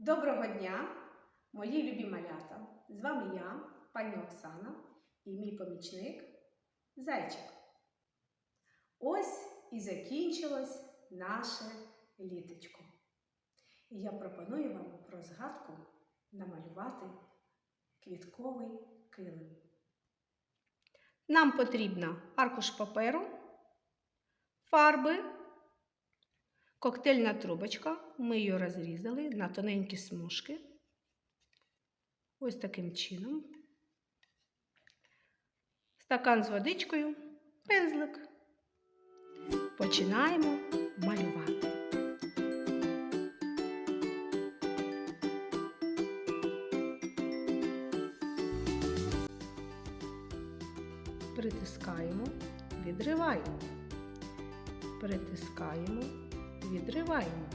Доброго дня, мої любі малята! З вами я, пані Оксана, і мій помічник Зайчик. Ось і закінчилось наше літочко. І я пропоную вам про згадку намалювати квітковий килим. Нам потрібна аркуш паперу, фарби, коктейльна трубочка. Ми її розрізали на тоненькі смужки. Ось таким чином. Стакан з водичкою, пензлик. Починаємо малювати. Притискаємо, відриваємо. Притискаємо, відриваємо.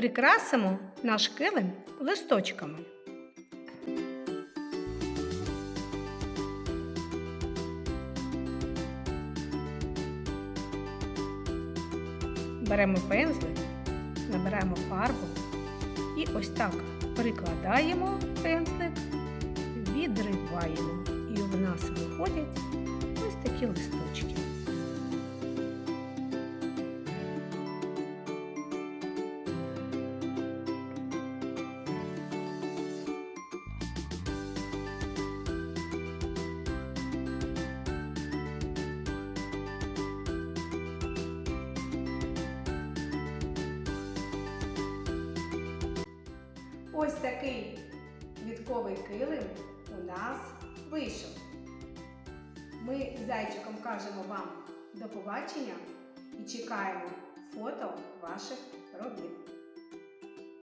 Прикрасимо наш килим листочками. Беремо пензлик, набираємо фарбу і ось так прикладаємо пензлик, відриваємо. І в нас виходять ось такі листочки. Ось такий квітковий килим у нас вийшов. Ми зайчиком кажемо вам до побачення і чекаємо фото ваших робіт.